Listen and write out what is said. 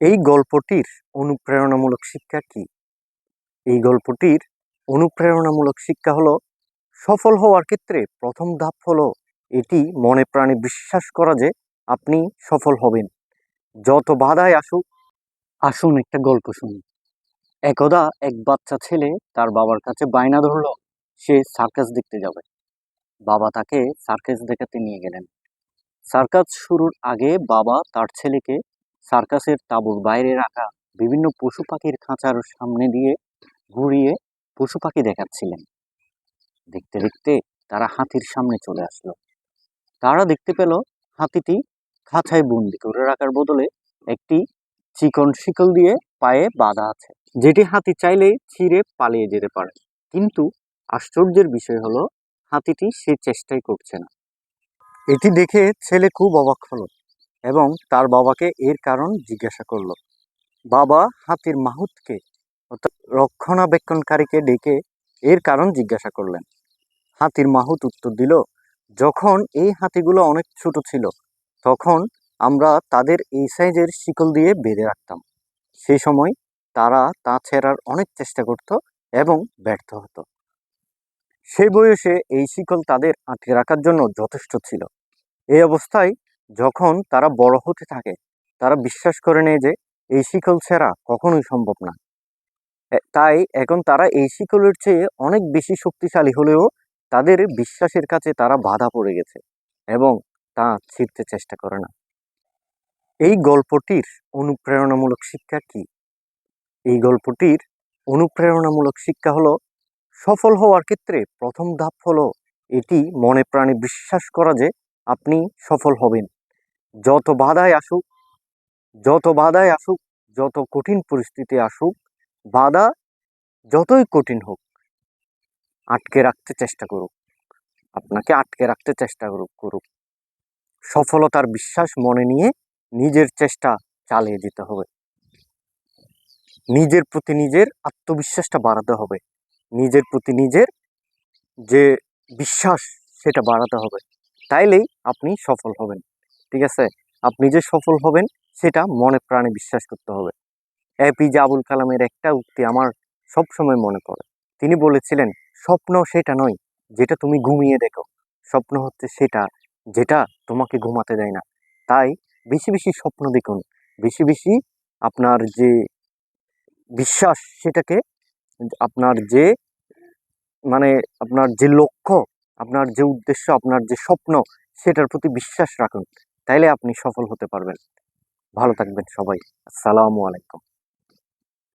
এই গল্পটির অনুপ্রেরণামূলক শিক্ষা কি? এই গল্পটির অনুপ্রেরণামূলক শিক্ষা হলো, সফল হওয়ার ক্ষেত্রে প্রথম ধাপ হলো এটি মনে প্রাণে বিশ্বাস করা যে আপনি সফল হবেন। যত বাধায় আসুক, আসুন একটা গল্প শুনি। একদা এক বাচ্চা ছেলে তার বাবার কাছে বায়না ধরল, সে সার্কাস দেখতে যাবে। বাবা তাকে সার্কাস দেখাতে নিয়ে গেলেন। সার্কাস শুরুর আগে বাবা তার ছেলেকে সার্কাসের তাঁবুর বাইরে রাখা বিভিন্ন পশু পাখির খাঁচার সামনে দিয়ে ঘুরিয়ে পশু পাখি দেখাচ্ছিলেন। দেখতে দেখতে তারা হাতির সামনে চলে আসলো। তারা দেখতে পেল হাতিটি খাঁচায় বন্দি করে রাখার বদলে একটি চিকন শিকল দিয়ে পায়ে বাঁধা আছে, যেটি হাতি চাইলেই ছিঁড়ে পালিয়ে যেতে পারে। কিন্তু আশ্চর্যের বিষয় হলো, হাতিটি সে চেষ্টাই করছে না। এটি দেখে ছেলে খুব অবাক হলো। এবং তার বাবাকে এর কারণ জিজ্ঞাসা করল। বাবা হাতির মাহুতকে, অর্থাৎ রক্ষণাবেক্ষণকারীকে ডেকে এর কারণ জিজ্ঞাসা করলেন। হাতির মাহুত উত্তর দিল, যখন এই হাতিগুলো অনেক ছোট ছিল, তখন আমরা তাদের এই সাইজের শিকল দিয়ে বেঁধে রাখতাম। সেই সময় তারা তা ছেঁড়ার অনেক চেষ্টা করত এবং ব্যর্থ হতো। সেই বয়সে এই শিকল তাদের আটকে রাখার জন্য যথেষ্ট ছিল। এই অবস্থায় যখন তারা বড় হতে থাকে, তারা বিশ্বাস করে নেয় যে এই শিকল ছেঁড়া কখনোই সম্ভব না। তাই এখন তারা এই শিকলের চেয়ে অনেক বেশি শক্তিশালী হলেও তাদের বিশ্বাসের কাছে তারা বাধা পড়ে গেছে এবং তা ছিঁড়তে চেষ্টা করে না। এই গল্পটির অনুপ্রেরণামূলক শিক্ষা কি? এই গল্পটির অনুপ্রেরণামূলক শিক্ষা হলো, সফল হওয়ার ক্ষেত্রে প্রথম ধাপ হলো এটি মনে প্রাণে বিশ্বাস করা যে আপনি সফল হবেন। যত বাধায় আসুক, যত বাধায় আসুক, যত কঠিন পরিস্থিতি আসুক, বাধা যতই কঠিন হোক, আটকে রাখতে চেষ্টা করুক। আপনাকে আটকে রাখতে চেষ্টা করুক করুক। সফলতার বিশ্বাস মনে নিয়ে নিজের চেষ্টা চালিয়ে যেতে হবে। নিজের প্রতি নিজের আত্মবিশ্বাসটা বাড়াতে হবে। নিজের প্রতি নিজের যে বিশ্বাস, সেটা বাড়াতে হবে। তাইলেই আপনি সফল হবেন। আছে? আপনি যে সফল হবেন, সেটা মনে প্রাণে বিশ্বাস করতে হবে। এ এপিজে আবুল কালামের একটা উক্তি আমার সব সময় মনে পড়ে। তিনি বলেছিলেন, স্বপ্ন সেটা নয় যেটা তুমি ঘুমিয়ে দেখো। স্বপ্ন হচ্ছে সেটা যেটা তোমাকে ঘুমাতে দেয় না। তাই বেশি বেশি স্বপ্ন দেখুন। বেশি বেশি আপনার যে বিশ্বাস সেটাকে, আপনার যে মানে আপনার যে লক্ষ্য, আপনার যে উদ্দেশ্য, আপনার যে স্বপ্ন, সেটার প্রতি বিশ্বাস রাখুন। তাইলে আপনি সফল হতে পারবেন। ভালো থাকবেন সবাই। আসসালামু আলাইকুম।